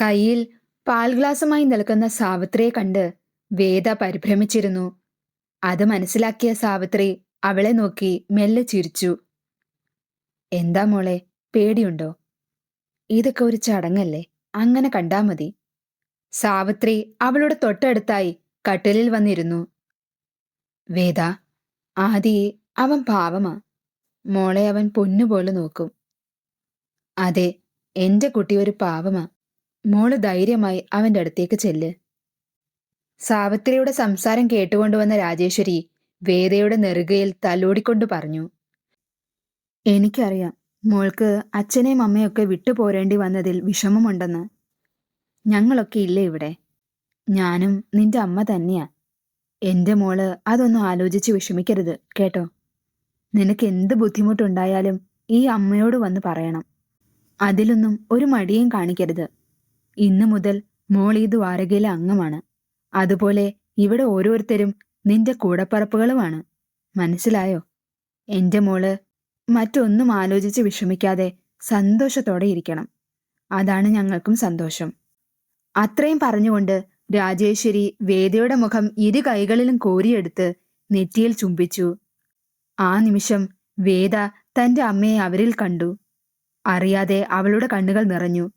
കയ്യിൽ പാൽ ഗ്ലാസുമായി നിൽക്കുന്ന സാവിത്രിയെ കണ്ട് വേദ പരിഭ്രമിച്ചിരുന്നു. അത് മനസ്സിലാക്കിയ സാവിത്രി അവളെ നോക്കി മെല്ലെ ചിരിച്ചു. എന്താ മോളെ പേടിയുണ്ടോ? ഇതൊക്കെ ഒരു ചടങ്ങല്ലേ അങ്ങനെ കണ്ടാ മതി. സാവിത്രി അവളുടെ തൊട്ടടുത്തായി കട്ടിലിൽ വന്നിരുന്നു. വേദ ആദി അവൻ പാവമാ. മോളെ അവൻ പൊന്നുപോലെ നോക്കും. അതെ എന്റെ കുട്ടി ഒരു പാവമാ. മോൾ ധൈര്യമായി അവന്റെ അടുത്തേക്ക് ചെല്ല്. സാവിത്രിയുടെ സംസാരം കേട്ടുകൊണ്ടുവന്ന രാജേശ്വരി വേദയുടെ നെറുകയിൽ തലോടിക്കൊണ്ട് പറഞ്ഞു എനിക്കറിയാം മോൾക്ക് അച്ഛനെയും അമ്മയൊക്കെ വിട്ടുപോരേണ്ടി വന്നതിൽ വിഷമമുണ്ടെന്ന്. ഞങ്ങളൊക്കെ ഇല്ല ഇവിടെ? ഞാനും നിന്റെ അമ്മ തന്നെയാ. എന്റെ മോൾ അതൊന്നും ആലോചിച്ച് വിഷമിക്കരുത് കേട്ടോ? നിനക്ക് എന്ത് ബുദ്ധിമുട്ടുണ്ടായാലും ഈ അമ്മയോട് വന്ന് പറയണം. അതിലൊന്നും ഒരു മടിയും കാണിക്കരുത്. ഇന്നു മുതൽ മോൾ ഈ ദ്വാരകയിലെ അംഗമാണ്. അതുപോലെ ഇവിടെ ഓരോരുത്തരും നിന്റെ കൂടപ്പറപ്പുകളുമാണ്. മനസ്സിലായോ? എന്റെ മോൾ മറ്റൊന്നും ആലോചിച്ച് വിഷമിക്കാതെ സന്തോഷത്തോടെ ഇരിക്കണം. അതാണ് ഞങ്ങൾക്കും സന്തോഷം. അത്രയും പറഞ്ഞുകൊണ്ട് രാജേശ്വരി വേദയുടെ മുഖം ഇരു കൈകളിലും കോരിയെടുത്ത് നെറ്റിയിൽ ചുംബിച്ചു. ആ നിമിഷം വേദ തന്റെ അമ്മയെ അവരിൽ കണ്ടു. അറിയാതെ അവളുടെ കണ്ണുകൾ നിറഞ്ഞു.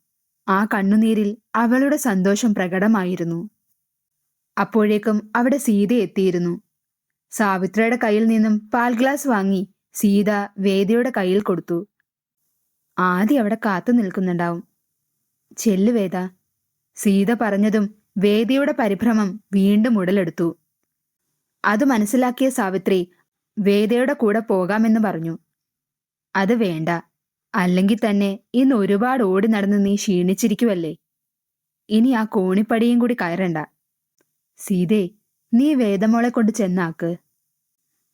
ആ കണ്ണുനീരിൽ അവളുടെ സന്തോഷം പ്രകടമായിരുന്നു. അപ്പോഴേക്കും അവിടെ സീത എത്തിയിരുന്നു. സാവിത്രയുടെ കയ്യിൽ നിന്നും പാൽ ഗ്ലാസ് വാങ്ങി സീത വേദയുടെ കയ്യിൽ കൊടുത്തു. ആദ്യം അവിടെ കാത്തു നിൽക്കുന്നുണ്ടാവും. ചെല്ലു വേദ. സീത പറഞ്ഞതും വേദിയുടെ പരിഭ്രമം വീണ്ടും ഉടലെടുത്തു. അത് മനസ്സിലാക്കിയ സാവിത്രി വേദയുടെ കൂടെ പോകാമെന്ന് പറഞ്ഞു. അത് വേണ്ട. അല്ലെങ്കിൽ തന്നെ ഇന്ന് ഒരുപാട് ഓടി നടന്ന് നീ ക്ഷീണിച്ചിരിക്കുവല്ലേ? ഇനി ആ കോണിപ്പടിയും കൂടി കയറണ്ട. സീതേ നീ വേദമോളെ കൊണ്ട് ചെന്നാക്ക്.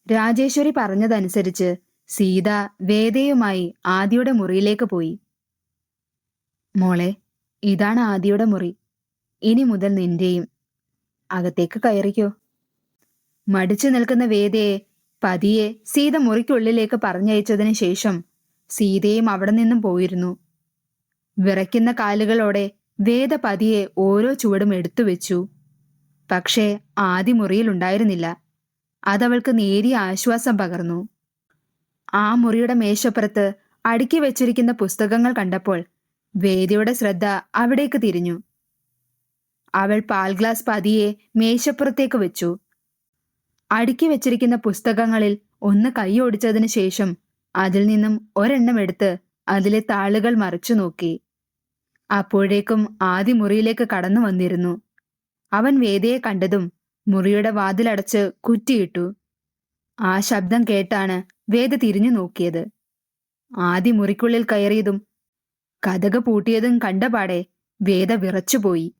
രാജേശ്വരി പറഞ്ഞതനുസരിച്ച് സീത വേദയുമായി ആദിയുടെ മുറിയിലേക്ക് പോയി. മോളെ ഇതാണ് ആദിയുടെ മുറി. ഇനി മുതൽ നിന്റെയും. അകത്തേക്ക് കയറിക്കോ. മടിച്ചു നിൽക്കുന്ന വേദയെ പതിയെ സീത മുറിക്കുള്ളിലേക്ക് പറഞ്ഞയച്ചതിന് ശേഷം സീതയും അവിടെ നിന്നും പോയിരുന്നു. വിറയ്ക്കുന്ന കാലുകളോടെ വേദ പതിയെ ഓരോ ചുവടും എടുത്തു വെച്ചു. പക്ഷേ ആദ്യ മുറിയിലുണ്ടായിരുന്നില്ല അതവൾക്ക് നേരിയ ആശ്വാസം പകർന്നു. ആ മുറിയുടെ മേശപ്പുറത്ത് അടുക്കി വെച്ചിരിക്കുന്ന പുസ്തകങ്ങൾ കണ്ടപ്പോൾ വേദിയുടെ ശ്രദ്ധ അവിടേക്ക് തിരിഞ്ഞു. അവൾ പാൽ ഗ്ലാസ് പതിയെ മേശപ്പുറത്തേക്ക് വെച്ചു. അടുക്കി വെച്ചിരിക്കുന്ന പുസ്തകങ്ങളിൽ ഒന്ന് കൈയൊടിച്ചതിന് ശേഷം അതിൽ നിന്നും ഒരെണ്ണം എടുത്ത് അതിലെ താളുകൾ മറിച്ചു നോക്കി. അപ്പോഴേക്കും ആദ്യ മുറിയിലേക്ക് കടന്നു വന്നിരുന്നു. അവൻ വേദയെ കണ്ടതും മുറിയുടെ വാതിലടച്ച് കുറ്റിയിട്ടു. ആ ശബ്ദം കേട്ടാണ് വേദ തിരിഞ്ഞു നോക്കിയത്. ആദ്യ മുറിക്കുള്ളിൽ കയറിയതും കഥക പൂട്ടിയതും കണ്ടപാടെ വേദ വിറച്ചുപോയി.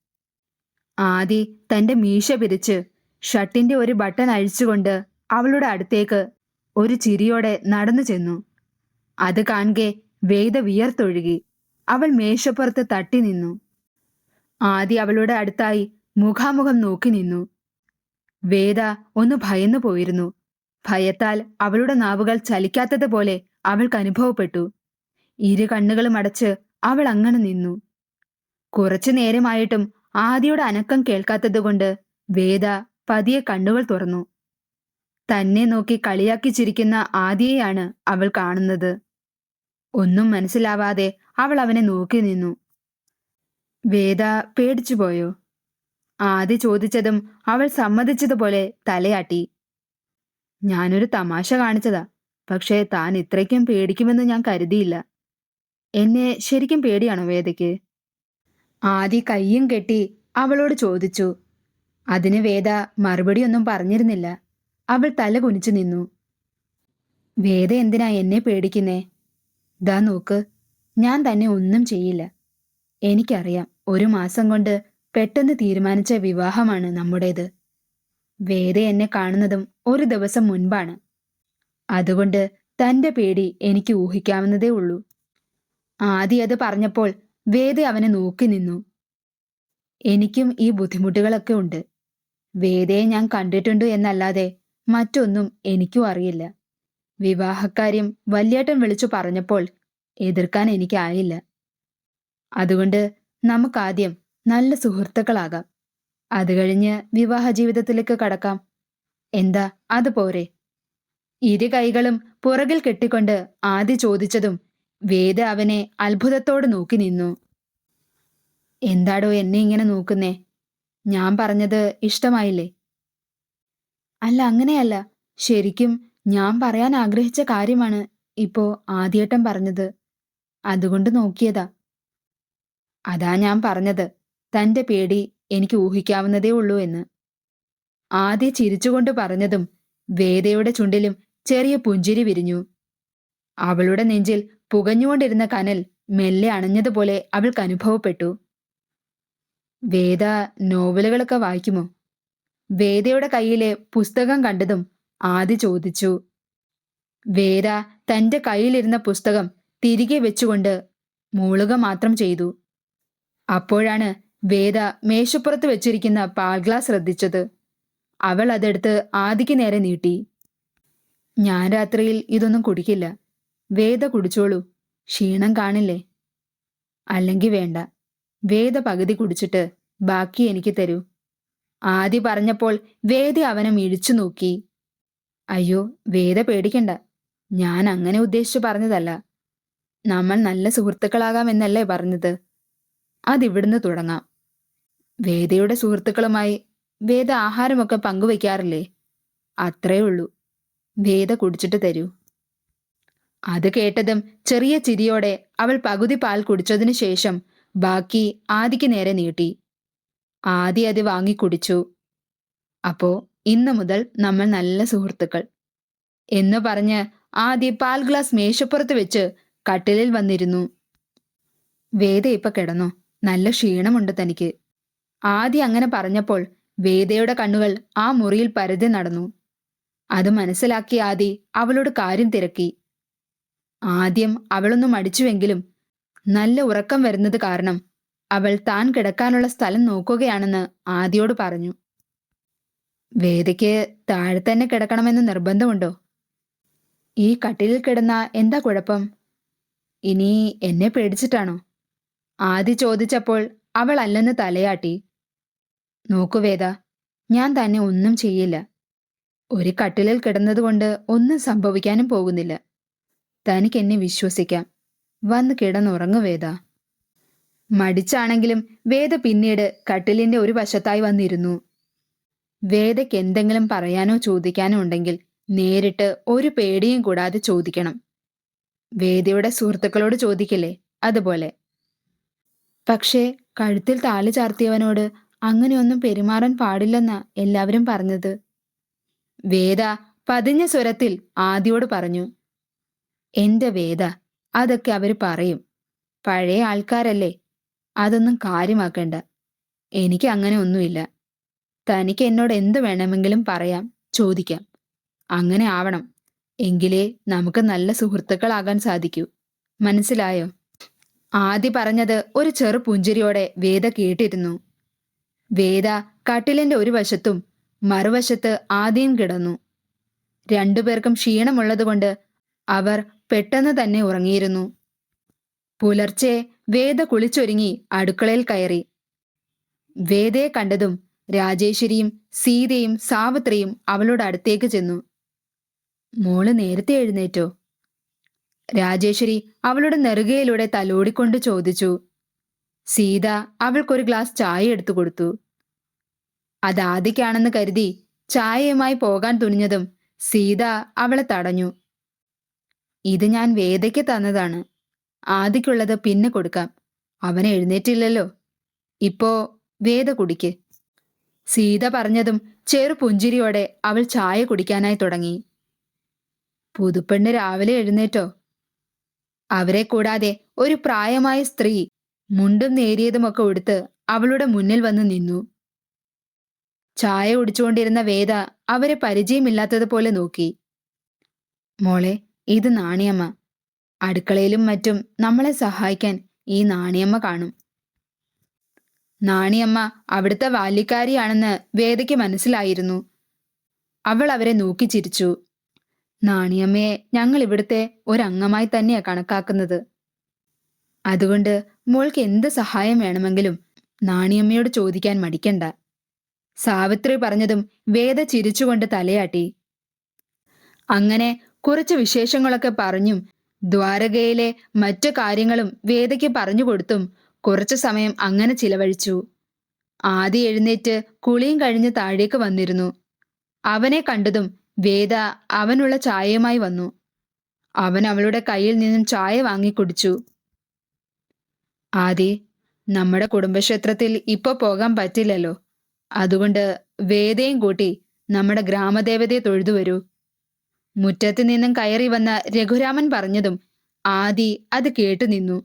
ആദി തന്റെ മീശ പിരിച്ച് ഷട്ടിന്റെ ഒരു ബട്ടൺ അഴിച്ചുകൊണ്ട് അവളുടെ അടുത്തേക്ക് ഒരു ചിരിയോടെ നടന്നു ചെന്നു. അത് കാണെ വേദ വിയർത്തൊഴുകി. അവൾ മേശപ്പുറത്ത് തട്ടി നിന്നു. ആദി അവളുടെ അടുത്തായി മുഖാമുഖം നോക്കി നിന്നു. വേദ ഒന്ന് ഭയന്നു പോയിരുന്നു. ഭയത്താൽ അവളുടെ നാവുകൾ ചലിക്കാത്തതുപോലെ അവൾക്ക് അനുഭവപ്പെട്ടു. ഇരു കണ്ണുകളും അടച്ച് അവൾ അങ്ങനെ നിന്നു. കുറച്ചു നേരമായിട്ടും ആദിയുടെ അനക്കം കേൾക്കാത്തതുകൊണ്ട് വേദ പതിയെ കണ്ണുകൾ തുറന്നു. തന്നെ നോക്കി കളിയാക്കി ചിരിക്കുന്ന ആദിയെയാണ് അവൾ കാണുന്നത്. ഒന്നും മനസ്സിലാവാതെ അവൾ അവനെ നോക്കി നിന്നു. വേദ പേടിച്ചുപോയോ ആദി ചോദിച്ചതും അവൾ സമ്മതിച്ചതുപോലെ തലയാട്ടി. ഞാനൊരു തമാശ കാണിച്ചതാ പക്ഷേ താൻ ഇത്രയ്ക്കും പേടിക്കുമെന്ന് ഞാൻ കരുതിയില്ല. എന്നെ ശരിക്കും പേടിയാണോ വേദയ്ക്ക്? ആദി കയ്യും കെട്ടി അവളോട് ചോദിച്ചു. അതിന് വേദ മറുപടിയൊന്നും പറഞ്ഞിരുന്നില്ല. അവൾ തല കുനിച്ചു നിന്നു. വേദ എന്തിനാ എന്നെ പേടിക്കുന്നേ? ദാ നോക്ക് ഞാൻ തന്നെ ഒന്നും ചെയ്യില്ല. എനിക്കറിയാം ഒരു മാസം കൊണ്ട് പെട്ടെന്ന് തീരുമാനിച്ച വിവാഹമാണ് നമ്മുടേത്. വേദ എന്നെ കാണുന്നതും ഒരു ദിവസം മുൻപാണ്. അതുകൊണ്ട് തന്റെ പേടി എനിക്ക് ഊഹിക്കാവുന്നതേ ഉള്ളൂ. ആദ്യം അത് പറഞ്ഞപ്പോൾ വേദ അവനെ നോക്കി നിന്നു. എനിക്കും ഈ ബുദ്ധിമുട്ടുകളൊക്കെ ഉണ്ട്. വേദയെ ഞാൻ കണ്ടിട്ടുണ്ട് എന്നല്ലാതെ മറ്റൊന്നും എനിക്കും അറിയില്ല. വിവാഹക്കാര്യം വല്യേട്ടൻ വിളിച്ചു പറഞ്ഞപ്പോൾ എതിർക്കാൻ എനിക്കായില്ല. അതുകൊണ്ട് നമുക്കാദ്യം നല്ല സുഹൃത്തുക്കളാകാം. അത് കഴിഞ്ഞ് വിവാഹ ജീവിതത്തിലേക്ക് കടക്കാം. എന്താ അത് പോരെ? ഇരു കൈകളും പുറകിൽ കെട്ടിക്കൊണ്ട് ആദ്യ ചോദിച്ചതും വേദ അവനെ അത്ഭുതത്തോട് നോക്കി നിന്നു. എന്താടോ എന്നെ ഇങ്ങനെ നോക്കുന്നേ? ഞാൻ പറഞ്ഞത് ഇഷ്ടമായില്ലേ? അല്ല അങ്ങനെയല്ല. ശരിക്കും ഞാൻ പറയാൻ ആഗ്രഹിച്ച കാര്യമാണ് ഇപ്പോ ആദ്യേട്ടൻ പറഞ്ഞത്. അതുകൊണ്ട് നോക്കിയതാ. അതാ ഞാൻ പറഞ്ഞത്. തന്റെ പേടി എനിക്ക് ഊഹിക്കാവുന്നതേ ഉള്ളൂ എന്ന്. ആദ്യ ചിരിച്ചുകൊണ്ട് പറഞ്ഞതും വേദയുടെ ചുണ്ടിലും ചെറിയ പുഞ്ചിരി വിരിഞ്ഞു. അവളുടെ നെഞ്ചിൽ പുകഞ്ഞുകൊണ്ടിരുന്ന കനൽ മെല്ലെ അണഞ്ഞതുപോലെ അവൾക്ക് അനുഭവപ്പെട്ടു. വേദ നോവലുകളൊക്കെ വായിക്കുമോ? വേദയുടെ കയ്യിലെ പുസ്തകം കണ്ടതും ആദി ചോദിച്ചു വേദ തന്റെ കയ്യിലിരുന്ന പുസ്തകം തിരികെ വെച്ചുകൊണ്ട് മൂളുക മാത്രം ചെയ്തു. അപ്പോഴാണ് വേദ മേശപ്പുറത്ത് വെച്ചിരിക്കുന്ന പാൽ ഗ്ലാസ് ശ്രദ്ധിച്ചത്. അവൾ അതെടുത്ത് ആദിക്ക് നേരെ നീട്ടി. ഞാൻ രാത്രിയിൽ ഇതൊന്നും കുടിക്കില്ല. വേദ കുടിച്ചോളൂ. ക്ഷീണം കാണില്ലേ? അല്ലെങ്കിൽ വേണ്ട. വേദ പകുതി കുടിച്ചിട്ട് ബാക്കി എനിക്ക് തരൂ. ആദി പറഞ്ഞപ്പോൾ വേദ അവനെ മിഴിച്ചു നോക്കി. അയ്യോ വേദ പേടിക്കണ്ട. ഞാൻ അങ്ങനെ ഉദ്ദേശിച്ചു പറഞ്ഞതല്ല. നമ്മൾ നല്ല സുഹൃത്തുക്കളാകാമെന്നല്ലേ പറഞ്ഞത്. അതിവിടുന്ന് തുടങ്ങാം. വേദയുടെ സുഹൃത്തുക്കളുമായി വേദ ആഹാരമൊക്കെ പങ്കുവെക്കാറില്ലേ അത്രേ ഉള്ളൂ. വേദ കുടിച്ചിട്ട് തരൂ. അത് കേട്ടതും ചെറിയ ചിരിയോടെ അവൾ പകുതി പാൽ കുടിച്ചതിനു ശേഷം ബാക്കി ആദിക്ക് നേരെ നീട്ടി. ആദി അത് വാങ്ങി കുടിച്ചു. അപ്പോ ഇന്നു മുതൽ നമ്മൾ നല്ല സുഹൃത്തുക്കൾ. എന്ന് പറഞ്ഞ് ആദ്യ പാൽ ഗ്ലാസ് മേശപ്പുറത്ത് വെച്ച് കട്ടിലിൽ വന്നിരുന്നു. വേദ ഇപ്പൊ കിടന്നു? നല്ല ക്ഷീണമുണ്ട് തനിക്ക്. ആദി അങ്ങനെ പറഞ്ഞപ്പോൾ വേദയുടെ കണ്ണുകൾ ആ മുറിയിൽ പരതി നടന്നു. അത് മനസ്സിലാക്കി ആദി അവളോട് കാര്യം തിരക്കി. ആദ്യം അവളൊന്നും മടിച്ചുവെങ്കിലും നല്ല ഉറക്കം വരുന്നത് കാരണം അവൾ താൻ കിടക്കാനുള്ള സ്ഥലം നോക്കുകയാണെന്ന് ആദിയോട് പറഞ്ഞു. വേദയ്ക്ക് താഴെ തന്നെ കിടക്കണമെന്ന് നിർബന്ധമുണ്ടോ? ഈ കട്ടിലിൽ കിടന്ന എന്താ കുഴപ്പം? ഇനി എന്നെ പേടിച്ചിട്ടാണോ? ആദി ചോദിച്ചപ്പോൾ അവൾ അല്ലെന്ന് തലയാട്ടി. നോക്കു വേദ ഞാൻ തന്നെ ഒന്നും ചെയ്യില്ല. ഒരു കട്ടിലിൽ കിടന്നതുകൊണ്ട് ഒന്നും സംഭവിക്കാനും പോകുന്നില്ല. തനിക്ക് എന്നെ വിശ്വസിക്കാം. വന്ന് കിടന്നുറങ്ങു വേദ. മടിച്ചാണെങ്കിലും വേദ പിന്നീട് കട്ടിലിന്റെ ഒരു വശത്തായി വന്നിരുന്നു. വേദയ്ക്ക് എന്തെങ്കിലും പറയാനോ ചോദിക്കാനോ ഉണ്ടെങ്കിൽ നേരിട്ട് ഒരു പേടിയും കൂടാതെ ചോദിക്കണം. വേദയുടെ സുഹൃത്തുക്കളോട് ചോദിക്കില്ലേ? അതുപോലെ. പക്ഷേ കഴുത്തിൽ താലി ചാർത്തിയവനോട് അങ്ങനെയൊന്നും പെരുമാറാൻ പാടില്ലെന്നാ എല്ലാവരും പറഞ്ഞത്. വേദ പതിഞ്ഞ സ്വരത്തിൽ ആദിയോട് പറഞ്ഞു എന്റെ വേദ അതൊക്കെ അവർ പറയും. പഴയ ആൾക്കാരല്ലേ അതൊന്നും കാര്യമാക്കേണ്ട. എനിക്ക് അങ്ങനെ ഒന്നുമില്ല. തനിക്ക് എന്നോട് എന്ത് വേണമെങ്കിലും പറയാം ചോദിക്കാം. അങ്ങനെ ആവണം. എങ്കിലേ നമുക്ക് നല്ല സുഹൃത്തുക്കളാകാൻ സാധിക്കൂ. മനസ്സിലായോ? ആദ്യ പറഞ്ഞത് ഒരു ചെറു പുഞ്ചിരിയോടെ വേദ കേട്ടിരുന്നു. വേദ കട്ടിലിന്റെ ഒരു വശത്തും മറുവശത്ത് ആദ്യം കിടന്നു. രണ്ടുപേർക്കും ക്ഷീണമുള്ളതുകൊണ്ട് അവർ പെട്ടെന്ന് തന്നെ ഉറങ്ങിയിരുന്നു. പുലർച്ചെ വേദ കുളിച്ചൊരുങ്ങി അടുക്കളയിൽ കയറി. വേദയെ കണ്ടതും രാജേശ്വരിയും സീതയും സാവിത്രിയും അവളോട് അടുത്തേക്ക് ചെന്നു. മോൾ നേരത്തെ എഴുന്നേറ്റോ? രാജേശ്വരി അവളുടെ നെറുകയിലൂടെ തലോടിക്കൊണ്ട് ചോദിച്ചു. സീത അവൾക്കൊരു ഗ്ലാസ് ചായ എടുത്തു കൊടുത്തു. അതാദിക്കാണെന്ന് കരുതി ചായയുമായി പോകാൻ തുനിഞ്ഞതും സീത അവളെ തടഞ്ഞു. ഇത് ഞാൻ വേദയ്ക്ക് തന്നതാണ്. ആദിക്കുള്ളത് പിന്നെ കൊടുക്കാം. അവൻ എഴുന്നേറ്റില്ലല്ലോ. ഇപ്പോ വേദ കുടിക്ക്. സീത പറഞ്ഞതും ചെറു പുഞ്ചിരിയോടെ അവൾ ചായ കുടിക്കാനായി തുടങ്ങി. പുതുപ്പെണ്ണ് രാവിലെ എഴുന്നേറ്റോ? അവരെ കൂടാതെ ഒരു പ്രായമായ സ്ത്രീ മുണ്ടും നേരിയതുമൊക്കെ ഉടുത്ത് അവളുടെ മുന്നിൽ വന്ന് നിന്നു. ചായ കുടിച്ചുകൊണ്ടിരുന്ന വേദ അവരെ പരിചയമില്ലാത്തതുപോലെ നോക്കി. മോളെ ഇത് നാണിയമ്മ. അടുക്കളയിലും മറ്റും നമ്മളെ സഹായിക്കാൻ ഈ നാണിയമ്മ കാണും. നാണിയമ്മ അവിടുത്തെ ബാല്യക്കാരിയാണെന്ന് വേദയ്ക്ക് മനസ്സിലായിരുന്നു. അവൾ അവരെ നോക്കി ചിരിച്ചു. നാണിയമ്മയെ ഞങ്ങൾ ഇവിടുത്തെ ഒരംഗമായി തന്നെയാ കണക്കാക്കുന്നത്. അതുകൊണ്ട് മോൾക്ക് എന്ത് സഹായം വേണമെങ്കിലും നാണിയമ്മയോട് ചോദിക്കാൻ മടിക്കണ്ട. സാവിത്രി പറഞ്ഞതും വേദ ചിരിച്ചുകൊണ്ട് തലയാട്ടി. അങ്ങനെ കുറച്ച് വിശേഷങ്ങളൊക്കെ പറഞ്ഞും ദ്വാരകയിലെ മറ്റു കാര്യങ്ങളും വേദയ്ക്ക് പറഞ്ഞു കൊടുത്തും കുറച്ചു സമയം അങ്ങനെ ചിലവഴിച്ചു. ആദ്യ എഴുന്നേറ്റ് കുളിയും കഴിഞ്ഞ് താഴേക്ക് വന്നിരുന്നു. അവനെ കണ്ടതും വേദ അവനുള്ള ചായയുമായി വന്നു. അവൻ അവളുടെ കയ്യിൽ നിന്നും ചായ വാങ്ങി കുടിച്ചു. ആദി നമ്മുടെ കുടുംബക്ഷേത്രത്തിൽ ഇപ്പൊ പോകാൻ പറ്റില്ലല്ലോ. അതുകൊണ്ട് വേദയും കൂട്ടി നമ്മുടെ ഗ്രാമദേവതയെ തൊഴുതു വരൂ. മുറ്റത്ത് നിന്നും കയറി വന്ന രഘുരാമൻ പറഞ്ഞതും ആദി അത് കേട്ടു നിന്നു.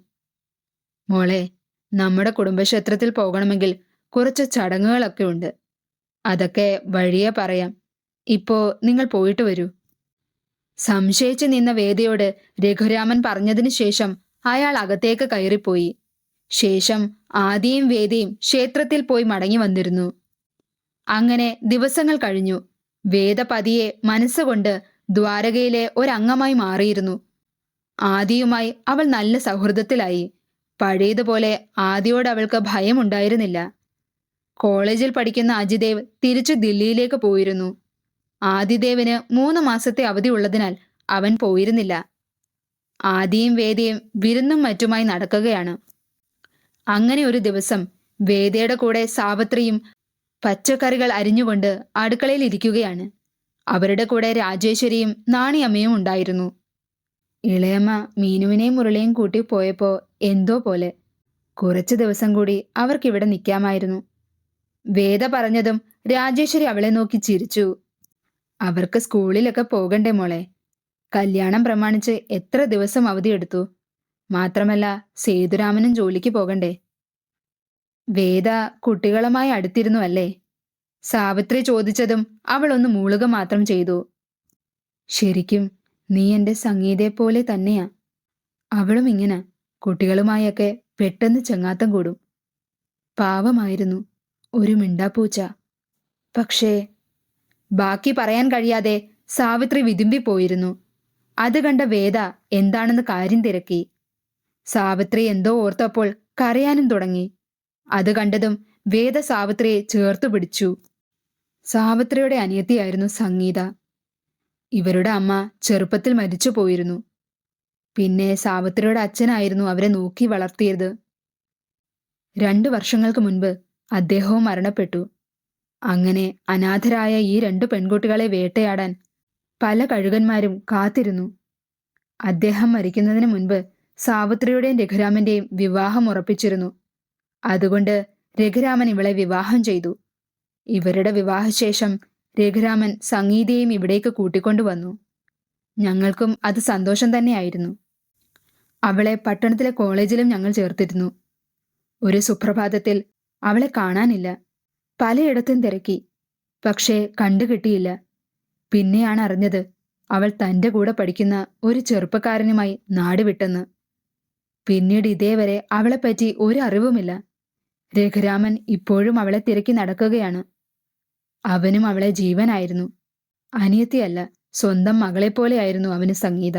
മോളെ നമ്മുടെ കുടുംബക്ഷേത്രത്തിൽ പോകണമെങ്കിൽ കുറച്ച് ചടങ്ങുകളൊക്കെ ഉണ്ട്. അതൊക്കെ വഴിയെ പറയാം. ഇപ്പോ നിങ്ങൾ പോയിട്ട് വരൂ. സംശയിച്ചു നിന്ന വേദിയോട് രഘുരാമൻ പറഞ്ഞതിനു ശേഷം അയാൾ അകത്തേക്ക് കയറിപ്പോയി. ശേഷം ആദിയും വേദിയും ക്ഷേത്രത്തിൽ പോയി മടങ്ങി വന്നിരുന്നു. അങ്ങനെ ദിവസങ്ങൾ കഴിഞ്ഞു. വേദ പതിയെ മനസ്സുകൊണ്ട് ദ്വാരകയിലെ ഒരംഗമായി മാറിയിരുന്നു. ആദിയുമായി അവൾ നല്ല സൗഹൃദത്തിലായി. പഴയതുപോലെ ആദിയോട് അവൾക്ക് ഭയമുണ്ടായിരുന്നില്ല. കോളേജിൽ പഠിക്കുന്ന അജിദേവ് തിരിച്ചു ദില്ലിയിലേക്ക് പോയിരുന്നു. ആദിദേവിന് മൂന്ന് മാസത്തെ അവധി ഉള്ളതിനാൽ അവൻ പോയിരുന്നില്ല. ആദിയും വേദിയും വിരുന്നും മറ്റുമായി നടക്കുകയാണ്. അങ്ങനെ ഒരു ദിവസം വേദയുടെ കൂടെ സാവത്രിയും പച്ചക്കറികൾ അരിഞ്ഞുകൊണ്ട് അടുക്കളയിൽ ഇരിക്കുകയാണ്. അവരുടെ കൂടെ രാജേശ്വരിയും നാണിയമ്മയും ഉണ്ടായിരുന്നു. ഇളയമ്മ മീനുവിനെയും മുരളിയും കൂട്ടി പോയപ്പോ എന്തോ പോലെ. കുറച്ചു ദിവസം കൂടി അവർക്കിവിടെ നിൽക്കാമായിരുന്നു വേദ പറഞ്ഞതും രാജേശ്വരി അവളെ നോക്കി ചിരിച്ചു. അവർക്ക് സ്കൂളിലൊക്കെ പോകണ്ടേ മോളെ. കല്യാണം പ്രമാണിച്ച് എത്ര ദിവസം അവധിയെടുത്തു മാത്രമല്ല സേതുരാമനും ജോലിക്ക് പോകണ്ടേ. വേദ കുട്ടികളുമായി അടുത്തിരുന്നു അല്ലേ? സാവിത്രി ചോദിച്ചതും അവൾ ഒന്ന് മൂളുക മാത്രം ചെയ്തു. ശരിക്കും നീ എന്റെ സംഗീതയെ പോലെ തന്നെയാ. അവളും ഇങ്ങനെ കുട്ടികളുമായൊക്കെ പെട്ടെന്ന് ചങ്ങാത്തം കൂടും. പാവമായിരുന്നു ഒരു മിണ്ടാപ്പൂച്ച. പക്ഷേ ബാക്കി പറയാൻ കഴിയാതെ സാവിത്രി വിതുമ്പിപ്പോയിരുന്നു അത് കണ്ട വേദ എന്താണെന്ന് കാര്യം തിരക്കി. സാവിത്രി എന്തോ ഓർത്തപ്പോൾ കരയാനും തുടങ്ങി. അത് കണ്ടതും വേദ സാവിത്രിയെ ചേർത്തു പിടിച്ചു. സാവിത്രിയുടെ അനിയത്തിയായിരുന്നു സംഗീത. ഇവരുടെ അമ്മ ചെറുപ്പത്തിൽ മരിച്ചു പോയിരുന്നു. പിന്നെ സാവിത്രിയുടെ അച്ഛനായിരുന്നു അവരെ നോക്കി വളർത്തിയത്. രണ്ടു വർഷങ്ങൾക്ക് മുൻപ് അദ്ദേഹവും മരണപ്പെട്ടു. അങ്ങനെ അനാഥരായ ഈ രണ്ടു പെൺകുട്ടികളെ വേട്ടയാടാൻ പല കഴുകന്മാരും കാത്തിരുന്നു. അദ്ദേഹം മരിക്കുന്നതിന് മുൻപ് സാവിത്രിയുടെയും രഘുരാമന്റെയും വിവാഹം ഉറപ്പിച്ചിരുന്നു. അതുകൊണ്ട് രഘുരാമൻ ഇവളെ വിവാഹം ചെയ്തു. ഇവരുടെ വിവാഹശേഷം രഘുരാമൻ സംഗീതയും ഇവിടേക്ക് കൂട്ടിക്കൊണ്ടുവന്നു ഞങ്ങൾക്കും അത് സന്തോഷം തന്നെയായിരുന്നു. അവളെ പട്ടണത്തിലെ കോളേജിലും ഞങ്ങൾ ചേർത്തിരുന്നു. ഒരു സുപ്രഭാതത്തിൽ അവളെ കാണാനില്ല. പലയിടത്തും തിരക്കി. പക്ഷേ കണ്ടുകിട്ടിയില്ല പിന്നെയാണ് അറിഞ്ഞത് അവൾ തന്റെ കൂടെ പഠിക്കുന്ന ഒരു ചെറുപ്പക്കാരനുമായി നാടുവിട്ടെന്ന്. പിന്നീട് ഇതേവരെ അവളെപ്പറ്റി ഒരു അറിവുമില്ല. രഘുരാമൻ ഇപ്പോഴും അവളെ തിരക്കി നടക്കുകയാണ്. അവനും അവളെ ജീവനായിരുന്നു. അനിയത്തിയല്ല സ്വന്തം മകളെപ്പോലെയായിരുന്നു അവന് സംഗീത.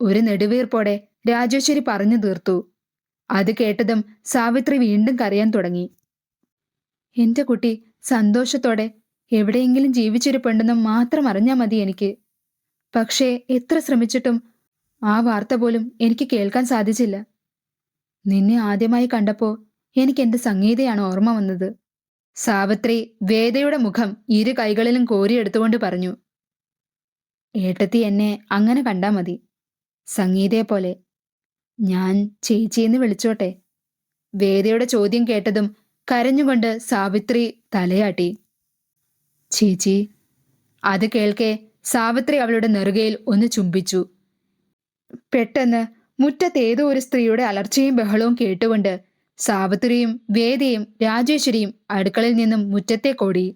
ഒരു നെടുവീർപ്പോടെ രാജേശ്വരി പറഞ്ഞു തീർത്തു. അത് കേട്ടതും സാവിത്രി വീണ്ടും കരയാൻ തുടങ്ങി. എന്റെ കുട്ടി സന്തോഷത്തോടെ എവിടെയെങ്കിലും ജീവിച്ചിരിപ്പുണ്ടെന്നും മാത്രം അറിഞ്ഞാൽ മതി എനിക്ക്. പക്ഷേ എത്ര ശ്രമിച്ചിട്ടും ആ വാർത്ത പോലും എനിക്ക് കേൾക്കാൻ സാധിച്ചില്ല. നിന്നെ ആദ്യമായി കണ്ടപ്പോ എനിക്ക് എന്റെ സംഗീതയാണ് ഓർമ്മ വന്നത്. സാവിത്രി വേദയുടെ മുഖം ഇരു കൈകളിലും കോരിയെടുത്തുകൊണ്ട് പറഞ്ഞു ഏട്ടത്തി എന്നെ അങ്ങനെ കണ്ടാ മതി. സംഗീതയെ പോലെ ഞാൻ ചേച്ചിയെന്ന് വിളിച്ചോട്ടെ. വേദയുടെ ചോദ്യം കേട്ടതും കരഞ്ഞുകൊണ്ട് സാവിത്രി തലയാട്ടി. ചേച്ചി അത് കേൾക്കെ സാവിത്രി അവളുടെ നെറുകയിൽ ഒന്ന് ചുംബിച്ചു. പെട്ടെന്ന് മുറ്റത്തേതോ ഒരു സ്ത്രീയുടെ അലർച്ചയും ബഹളവും കേട്ടുകൊണ്ട് സാവിത്രിയും വേദയും രാജേശ്വരിയും അടുക്കളയിൽ നിന്നും മുറ്റത്തേക്കോടി